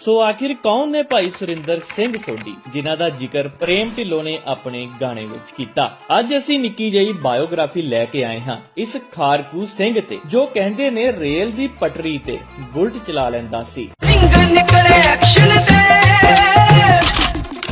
ਸੋ ਆਖਿਰ ਕੌਣ ਨੇ ਭਾਈ ਸੁਰਿੰਦਰ ਸਿੰਘ ਸੋਢੀ, ਜਿਨ੍ਹਾਂ ਦਾ ਜ਼ਿਕਰ ਪ੍ਰੇਮ ਢਿੱਲੋਂ ਨੇ ਆਪਣੇ ਗਾਣੇ ਵਿੱਚ ਕੀਤਾ? ਅੱਜ ਅਸੀਂ ਨਿੱਕੀ ਜਿਹੀ ਬਾਇਓਗ੍ਰਾਫੀ ਲੈ ਕੇ ਆਏ ਹਾਂ ਇਸ ਖਾਰਕੂ ਸਿੰਘ ਤੇ, ਜੋ ਕਹਿੰਦੇ ਨੇ ਰੇਲ ਦੀ ਪਟਰੀ ਤੇ ਬੁਲਟ ਚਲਾ ਲੈਂਦਾ ਸੀ। ਫਿੰਗਰ ਨਿਕਲੇ ਐਕਸ਼ਨ ਦੇ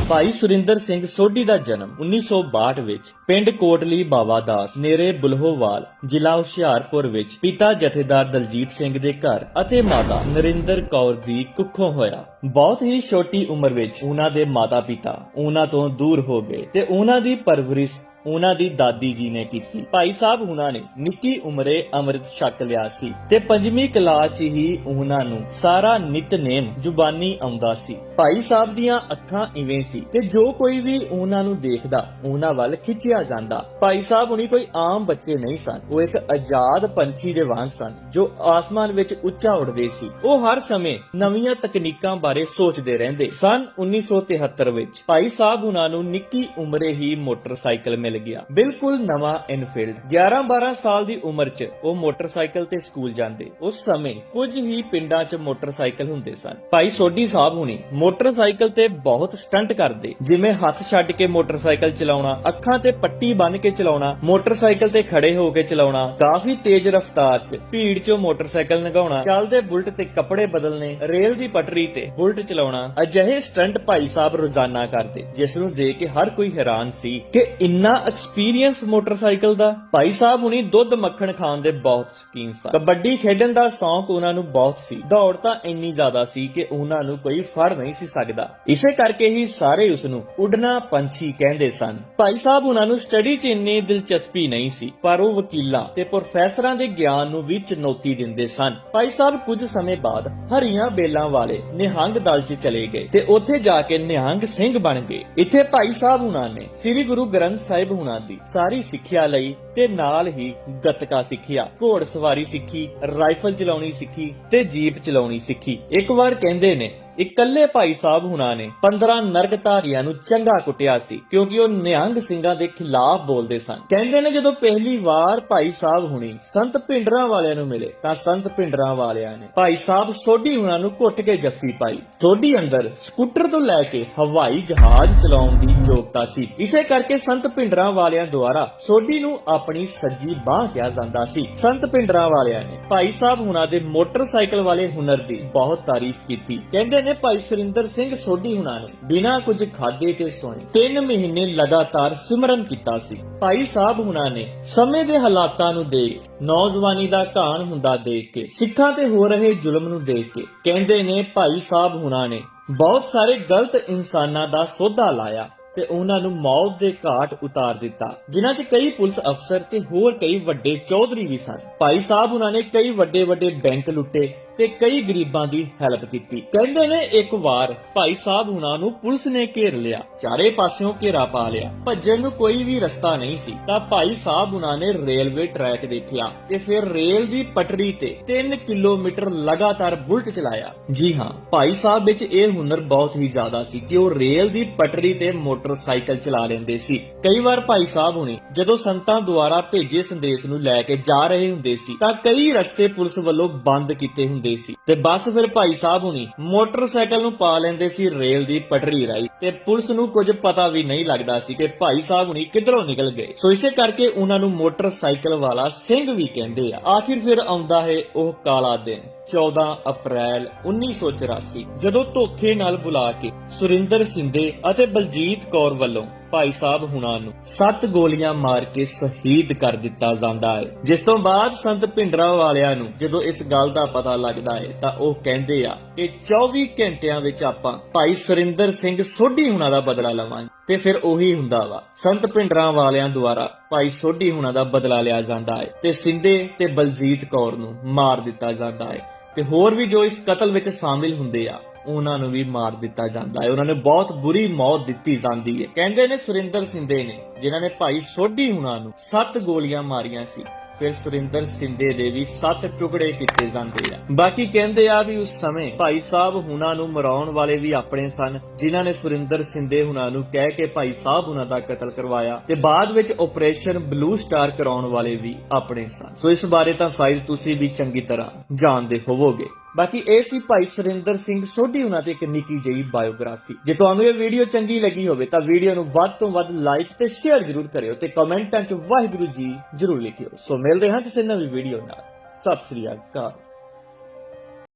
ਭਾਈ ਸੁਰਿੰਦਰ ਸਿੰਘ ਸੋਢੀ ਦਾ ਜਨਮ 1962 ਵਿੱਚ ਪਿੰਡ ਕੋਟਲੀ ਬਾਵਾ ਦਾਸ, ਨੇੜੇ ਬੁਲਹੋਵਾਲ, ਜ਼ਿਲ੍ਹਾ ਹੁਸ਼ਿਆਰਪੁਰ ਵਿੱਚ ਪਿਤਾ ਜਥੇਦਾਰ ਦਲਜੀਤ ਸਿੰਘ ਦੇ ਘਰ ਅਤੇ ਮਾਤਾ ਨਰਿੰਦਰ ਕੌਰ ਦੀ ਕੁੱਖੋਂ ਹੋਇਆ। ਬਹੁਤ ਹੀ ਛੋਟੀ ਉਮਰ ਵਿੱਚ ਉਹਨਾਂ ਦੇ ਮਾਤਾ-ਪਿਤਾ ਉਹਨਾਂ ਤੋਂ ਦੂਰ ਹੋ ਗਏ ਤੇ ਉਹਨਾਂ ਦੀ ਪਰਵਰਿਸ਼ ਉਹਨਾਂ ਦੀ ਦਾਦੀ ਜੀ ਨੇ ਕੀਤੀ। ਭਾਈ ਸਾਹਿਬ ਉਹਨਾਂ ਨੇ ਨਿੱਕੀ ਉਮਰੇ ਅੰਮ੍ਰਿਤ ਛਕ ਲਿਆ ਸੀ ਤੇ ਪੰਜਵੀਂ ਕਲਾਸ 'ਚ ਹੀ ਉਹਨਾਂ ਨੂੰ ਸਾਰਾ ਨਿਤਨੇਮ ਜ਼ੁਬਾਨੀ ਆਉਂਦਾ ਸੀ। ਭਾਈ ਸਾਹਿਬ ਦੀਆਂ ਅੱਖਾਂ ਇਵੇਂ ਸੀ ਤੇ ਜੋ ਕੋਈ ਵੀ ਉਹਨਾਂ ਨੂੰ ਦੇਖਦਾ, ਉਹਨਾਂ ਵੱਲ ਖਿੱਚਿਆ ਜਾਂਦਾ। ਭਾਈ ਸਾਹਿਬ ਹੁਣੀ ਕੋਈ ਆਮ ਬੱਚੇ ਨਹੀਂ ਸਨ। ਉਹ ਇੱਕ ਆਜ਼ਾਦ ਪੰਛੀ ਦੇ ਵਾਂਗ ਸਨ, ਜੋ ਆਸਮਾਨ ਵਿੱਚ ਉੱਚਾ ਉੱਡਦੇ ਸੀ। ਉਹ ਹਰ ਸਮੇਂ ਨਵੀਆਂ ਤਕਨੀਕਾਂ ਬਾਰੇ ਸੋਚਦੇ ਰਹਿੰਦੇ। ਸਨ 1973 ਵਿੱਚ ਭਾਈ ਸਾਹਿਬ ਉਹਨਾਂ ਨੂੰ ਨਿੱਕੀ ਉਮਰੇ ਹੀ ਮੋਟਰਸਾਈਕਲ ਮਿਲ ਗਿਆ। ਬਿਲਕੁਲ ਨਵਾਂ ਇਨਫੀਲਡ 11-12 ਸਾਲ ਦੀ ਉਮਰ 'ਚ ਉਹ ਮੋਟਰਸਾਈਕਲ ਤੇ ਸਕੂਲ ਜਾਂਦੇ। ਉਸ ਸਮੇਂ ਕੁਝ ਹੀ ਪਿੰਡਾਂ 'ਚ ਮੋਟਰਸਾਈਕਲ ਹੁੰਦੇ ਸਨ। ਭਾਈ ਸੋਢੀ ਸਾਹਿਬ ਹੁਣੀ ਮੋਟਰਸਾਈਕਲ ਤੇ ਬਹੁਤ ਸਟੰਟ ਕਰਦੇ। ਜਿਵੇਂ ਹੱਥ ਛੱਡ ਕੇ ਮੋਟਰਸਾਈਕਲ ਚਲਾਉਣਾ, ਅੱਖਾਂ ਤੇ ਪੱਟੀ ਬੰਨ ਕੇ ਚਲਾਉਣਾ, ਮੋਟਰਸਾਈਕਲ ਤੇ ਖੜੇ ਹੋ ਕੇ ਚਲਾਉਣਾ, ਕਾਫੀ ਤੇਜ਼ ਰਫ਼ਤਾਰ 'ਚ ਭੀੜ 'ਚੋਂ ਮੋਟਰਸਾਈਕਲ ਲੰਘਾਉਣਾ ਚੱਲਦੇ ਬੁਲਟ ਤੇ ਕੱਪੜੇ ਬਦਲਨੇ, ਰੇਲ ਦੀ ਪਟੜੀ ਤੇ ਬੁਲਟ ਚਲਾਉਣਾ, ਅਜਿਹੇ ਸਟੰਟ ਭਾਈ ਸਾਹਿਬ ਰੋਜ਼ਾਨਾ ਕਰਦੇ, ਜਿਸ ਨੂੰ ਦੇਖ ਕੇ ਹਰ ਕੋਈ ਹੈਰਾਨ ਸੀ ਕਿ ਇੰਨਾ ਐਕਸਪੀਰੀਅੰਸ ਮੋਟਰਸਾਈਕਲ ਦਾ। ਭਾਈ ਸਾਹਿਬ ਹੁਣੀ ਦੁੱਧ ਮੱਖਣ ਖਾਣ ਦੇ ਬਹੁਤ ਸ਼ੌਕੀਨ ਸਨ। ਕਬੱਡੀ ਖੇਡਣ ਦਾ ਸ਼ੌਂਕ ਉਹਨਾਂ ਨੂੰ ਬਹੁਤ ਸੀ। ਦੌੜ ਤਾਂ ਇੰਨੀ ਜ਼ਿਆਦਾ ਸੀ ਕਿ ਉਹਨਾਂ ਨੂੰ ਕੋਈ ਫੜ ਨਹੀਂ ਸੀ ਸਕਦਾ। ਇਸੇ ਕਰਕੇ ਹੀ ਸਾਰੇ ਉਸ ਨੂੰ ਉੱਡਣਾ ਪੰਛੀ ਕਹਿੰਦੇ ਸਨ। ਭਾਈ ਸਾਹਿਬ ਉਹਨਾਂ ਨੂੰ ਸਟੱਡੀ 'ਚ ਇੰਨੀ ਦਿਲਚਸਪੀ ਨਹੀਂ ਸੀ, ਪਰ ਉਹ ਵਕੀਲਾਂ ਤੇ ਪ੍ਰੋਫੈਸਰਾਂ ਦੇ ਗਿਆਨ ਨੂੰ ਵੀ ਚੁਣੌਤੀ ਦਿੰਦੇ ਸਨ। ਭਾਈ ਸਾਹਿਬ ਕੁਝ ਸਮੇਂ ਬਾਅਦ ਹਰੀਆਂ ਬੇਲਾਂ ਵਾਲੇ ਨਿਹੰਗ ਦਲ 'ਚ ਚਲੇ ਗਏ ਤੇ ਉੱਥੇ ਜਾ ਕੇ ਨਿਹੰਗ ਸਿੰਘ ਬਣ ਗਏ। ਇੱਥੇ ਭਾਈ ਸਾਹਿਬ ਉਹਨਾਂ ਨੇ ਸ੍ਰੀ ਗੁਰੂ ਗ੍ਰੰਥ ਸਾਹਿਬ ਹੁਣਾਂ ਦੀ ਸਾਰੀ ਸਿੱਖਿਆ ਲਈ ਤੇ ਨਾਲ ਹੀ ਗੱਤਕਾ ਸਿੱਖਿਆ, ਘੋੜ ਸਵਾਰੀ ਸਿੱਖੀ, ਰਾਈਫਲ ਚਲਾਉਣੀ ਸਿੱਖੀ ਤੇ ਜੀਪ ਚਲਾਉਣੀ ਸਿੱਖੀ। ਇੱਕ ਵਾਰ ਕਹਿੰਦੇ ਨੇ ਇਕੱਲੇ ਭਾਈ ਸਾਹਿਬ ਹੁਣਾਂ ਨੇ 15 ਨਰਗਧਾਰੀਆਂ ਨੂੰ ਚੰਗਾ ਕੁੱਟਿਆ ਸੀ, ਕਿਉਂਕਿ ਉਹ ਨਿਹੰਗ ਸਿੰਘਾਂ ਦੇ ਖਿਲਾਫ ਬੋਲਦੇ ਸਨ। ਕਹਿੰਦੇ ਨੇ ਜਦੋਂ ਪਹਿਲੀ ਵਾਰ ਭਾਈ ਸਾਹਿਬ ਹੁਣੀ ਸੰਤ ਭਿੰਡਰਾਂ ਵਾਲਿਆਂ ਨੂੰ ਮਿਲੇ, ਤਾਂ ਸੰਤ ਭਿੰਡਰਾਂ ਵਾਲਿਆਂ ਨੇ ਭਾਈ ਸਾਹਿਬ ਸੋਢੀ ਹੁਣਾਂ ਨੂੰ ਘੁੱਟ ਕੇ ਜੱਫੀ ਪਾਈ। ਸੋਢੀ ਅੰਦਰ ਸਕੂਟਰ ਤੋਂ ਲੈ ਕੇ ਹਵਾਈ ਜਹਾਜ਼ ਚਲਾਉਣ ਦੀ ਯੋਗਤਾ ਸੀ। ਇਸੇ ਕਰਕੇ ਸੰਤ ਭਿੰਡਰਾਂ ਵਾਲਿਆਂ ਦੁਆਰਾ ਸੋਢੀ ਨੂੰ ਆਪਣੀ ਸੱਜੀ ਬਾਹ ਕਿਹਾ ਜਾਂਦਾ ਸੀ। ਸੰਤ ਭਿੰਡਰਾਂ ਵਾਲਿਆਂ ਨੇ ਭਾਈ ਸਾਹਿਬ ਹੁਣਾਂ ਦੇ ਮੋਟਰਸਾਈਕਲ ਵਾਲੇ ਹੁਨਰ ਦੀ ਬਹੁਤ ਤਾਰੀਫ ਕੀਤੀ। ਕਹਿੰਦੇ ਨੇ ਭਾਈ ਸੁਰਿੰਦਰ ਸਿੰਘ ਸੋਢੀ ਹੁਣਾਂ ਨੇ ਬਿਨਾਂ ਕੁਝ ਖਾਦੇ ਤੇ ਸੋਏ 3 ਮਹੀਨੇ ਲਗਾਤਾਰ ਸਿਮਰਨ ਕੀਤਾ ਸੀ। ਭਾਈ ਸਾਹਿਬ ਹੁਣਾਂ ਨੇ ਸਮੇਂ ਦੇ ਹਾਲਾਤਾਂ ਨੂੰ ਦੇਖ ਨੌਜਵਾਨੀ ਦਾ ਘਾਣ ਹੁੰਦਾ ਦੇਖ ਕੇ, ਸਿੱਖਾਂ ਤੇ ਹੋ ਰਹੇ ਜ਼ੁਲਮ ਨੂੰ ਦੇਖ ਕੇ ਕਹਿੰਦੇ ਨੇ ਭਾਈ ਸਾਹਿਬ ਹੁਣਾਂ ਨੇ, ਬਹੁਤ ਸਾਰੇ ਗਲਤ ਇਨਸਾਨਾਂ ਦਾ ਸੋਧਾ ਲਾਇਆ ਤੇ ਉਹਨਾਂ ਨੂੰ ਮੌਤ ਦੇ ਘਾਟ ਉਤਾਰ ਦਿੱਤਾ, ਜਿਨ੍ਹਾਂ 'ਚ ਕਈ ਪੁਲਿਸ ਅਫਸਰ ਤੇ ਹੋਰ ਕਈ ਵੱਡੇ ਚੌਧਰੀ ਵੀ ਸਨ। ਭਾਈ ਸਾਹਿਬ ਉਹਨਾਂ ਨੇ ਕਈ ਵੱਡੇ ਵੱਡੇ ਬੈਂਕ ਲੁੱਟੇ ਤੇ ਕਈ ਗਰੀਬਾਂ ਦੀ ਹੈਲਪ ਕੀਤੀ। ਕਹਿੰਦੇ ਨੇ, ਇੱਕ ਵਾਰ ਭਾਈ ਸਾਹਿਬ ਉਹਨਾਂ ਨੂੰ ਪੁਲਿਸ ਨੇ ਘੇਰ ਲਿਆ। ਚਾਰੇ ਪਾਸਿਓਂ ਘੇਰਾ ਪਾ ਲਿਆ। ਭੱਜਣ ਨੂੰ ਕੋਈ ਵੀ ਰਸਤਾ ਨਹੀਂ ਸੀ। ਤਾਂ ਭਾਈ ਸਾਹਿਬ ਉਹਨਾਂ ਨੇ ਰੇਲਵੇ ਟਰੈਕ ਦੇਖਿਆ ਤੇ ਫਿਰ ਰੇਲ ਦੀ ਪਟੜੀ ਤੇ 3 ਕਿਲੋਮੀਟਰ ਲਗਾਤਾਰ ਬੁਲਟ ਚਲਾਇਆ। ਜੀ ਹਾਂ, ਭਾਈ ਸਾਹਿਬ ਵਿੱਚ ਇਹ ਹੁਨਰ ਬਹੁਤ ਹੀ ਜ਼ਿਆਦਾ ਸੀ ਕਿ ਉਹ ਰੇਲ ਦੀ ਪਟੜੀ ਤੇ ਮੋਟਰਸਾਈਕਲ ਚਲਾ ਲੈਂਦੇ ਸੀ। ਕਈ ਵਾਰ ਭਾਈ ਸਾਹਿਬ ਹੁਣੇ ਜਦੋਂ ਸੰਤਾਂ ਦੁਆਰਾ ਭੇਜੇ ਸੰਦੇਸ਼ ਨੂੰ ਲੈ ਕੇ ਜਾ ਰਹੇ ਹੁੰਦੇ ਸੀ, ਤਾਂ ਕਈ ਰਸਤੇ ਪੁਲਿਸ ਵੱਲੋਂ ਬੰਦ ਕੀਤੇ ਹੁੰਦੇ ਸੀ। ਤੇ ਬਸ ਫਿਰ ਭਾਈ ਸਾਹਿਬ ਹੁਣੀ ਮੋਟਰਸਾਈਕਲ ਨੂੰ ਪਾ ਲੈਂਦੇ ਸੀ ਰੇਲ ਦੀ ਪਟੜੀ ਰਾਈ ਤੇ ਪੁਲਿਸ ਨੂੰ ਕੁਝ ਪਤਾ ਵੀ ਨਹੀਂ ਲੱਗਦਾ ਸੀ ਕਿ ਭਾਈ ਸਾਹਿਬ ਹੁਣੀ ਕਿੱਧਰੋਂ ਨਿਕਲ ਗਏ। ਸੋ ਇਸੇ ਕਰਕੇ ਉਹਨਾਂ ਨੂੰ ਮੋਟਰਸਾਈਕਲ ਵਾਲਾ ਸਿੰਘ ਵੀ ਕਹਿੰਦੇ ਆ। ਆਖਿਰ ਫਿਰ ਆਉਂਦਾ ਹੈ ਉਹ ਕਾਲਾ ਦਿਨ 14 ਅਪ੍ਰੈਲ 1984 ਜਦੋਂ ਧੋਖੇ ਨਾਲ ਬੁਲਾ ਕੇ ਸੁਰਿੰਦਰ ਸਿੰਦੇ ਅਤੇ ਬਲਜੀਤ ਕੌਰ ਵੱਲੋਂ ਭਾਈ ਸਾਹਿਬ ਹੁਣਾਂ ਨੂੰ ਸੱਤ ਗੋਲੀਆਂ ਮਾਰ ਕੇ ਸ਼ਹੀਦ ਕਰ ਦਿੱਤਾ ਜਾਂਦਾ ਹੈ। ਜਿਸ ਤੋਂ ਬਾਅਦ ਸੰਤ ਭਿੰਡਰਾ ਵਾਲਿਆਂ ਨੂੰ ਜਦੋਂ ਇਸ ਗੱਲ ਦਾ ਪਤਾ ਲੱਗਦਾ ਹੈ ਤਾਂ ਉਹ ਕਹਿੰਦੇ ਆ ਕਿ 24 ਘੰਟਿਆਂ ਵਿੱਚ ਆਪਾਂ ਭਾਈ ਸੁਰਿੰਦਰ ਸਿੰਘ ਸੋਢੀ ਹੁਣਾਂ ਦਾ ਬਦਲਾ ਲਵਾਂਗੇ। ਤੇ ਫਿਰ ਉਹੀ ਹੁੰਦਾ ਵਾ, ਸੰਤ ਭਿੰਡਰਾਂ ਵਾਲਿਆਂ ਦੁਆਰਾ ਭਾਈ ਸੋਢੀ ਹੁਣਾਂ ਦਾ ਬਦਲਾ ਲਿਆ ਜਾਂਦਾ ਹੈ ਤੇ ਸਿੰਧੇ ਤੇ ਬਲਜੀਤ ਕੌਰ ਨੂੰ ਮਾਰ ਦਿੱਤਾ ਜਾਂਦਾ ਹੈ। ਤੇ ਹੋਰ ਵੀ ਜੋ ਇਸ ਕਤਲ ਵਿੱਚ ਸ਼ਾਮਿਲ ਹੁੰਦੇ ਆ ਉਹਨਾਂ ਨੂੰ ਵੀ ਮਾਰ ਦਿੱਤਾ ਜਾਂਦਾ ਹੈ। ਉਹਨਾਂ ਨੇ ਬਹੁਤ ਬੁਰੀ ਮੌਤ ਦਿੱਤੀ ਜਾਂਦੀ ਹੈ। ਕਹਿੰਦੇ ਨੇ ਸੁਰਿੰਦਰ ਸਿੰਧੇ ਨੇ, ਜਿਨ੍ਹਾਂ ਨੇ ਭਾਈ ਸੋਢੀ ਹੁਣਾਂ ਨੂੰ ਸੱਤ ਗੋਲੀਆਂ ਮਾਰੀਆਂ ਸੀ। ਫਿਰ ਸੁਰਿੰਦਰ ਸਿੰਧੇ ਦੇ ਵੀ ਸੱਤ ਟੁਕੜੇ ਕੀਤੇ ਜਾਂਦੇ ਆ। ਬਾਕੀ ਕਹਿੰਦੇ ਆ ਵੀ ਉਸ ਸਮੇਂ ਭਾਈ ਸਾਹਿਬ ਹੁਣਾਂ ਨੂੰ ਮਰਾਉਣ ਵਾਲੇ ਵੀ ਆਪਣੇ ਸਨ, ਜਿਨ੍ਹਾਂ ਨੇ ਸੁਰਿੰਦਰ ਸਿੰਦੇ ਹੁਣਾਂ ਨੂੰ ਕਹਿ ਕੇ ਭਾਈ ਸਾਹਿਬ ਹੁਣਾਂ ਦਾ ਕਤਲ ਕਰਵਾਇਆ ਤੇ ਬਾਅਦ ਵਿੱਚ ਆਪਰੇਸ਼ਨ ਬਲੂ ਸਟਾਰ ਕਰਾਉਣ ਵਾਲੇ ਵੀ ਆਪਣੇ ਸਨ। ਸੋ ਇਸ ਬਾਰੇ ਤਾਂ ਸ਼ਾਇਦ ਤੁਸੀਂ ਵੀ ਚੰਗੀ ਤਰ੍ਹਾਂ ਜਾਣਦੇ ਹੋਵੋਗੇ। ਬਾਕੀ ਇਹ ਸੀ ਭਾਈ ਸੁਰਿੰਦਰ ਸਿੰਘ ਸੋਢੀ, ਉਹਨਾਂ ਤੇ ਇੱਕ ਨਿੱਕੀ ਜਿਹੀ ਬਾਇਓਗ੍ਰਾਫੀ ਜੇ ਤੁਹਾਨੂੰ ਇਹ ਵੀਡੀਓ ਚੰਗੀ ਲੱਗੀ ਹੋਵੇ ਤਾਂ ਵੀਡੀਓ ਨੂੰ ਵੱਧ ਤੋਂ ਵੱਧ ਲਾਈਕ ਤੇ ਸ਼ੇਅਰ ਜ਼ਰੂਰ ਕਰਿਓ ਤੇ ਕਮੈਂਟਾਂ 'ਚ ਵਾਹਿਗੁਰੂ ਜੀ ਜ਼ਰੂਰ ਲਿਖਿਓ। ਸੋ ਮਿਲਦੇ ਹਾਂ ਕਿਸੇ ਨਵੀਂ ਵੀਡੀਓ ਨਾਲ। ਸਤਿ ਸ੍ਰੀ ਅਕਾਲ।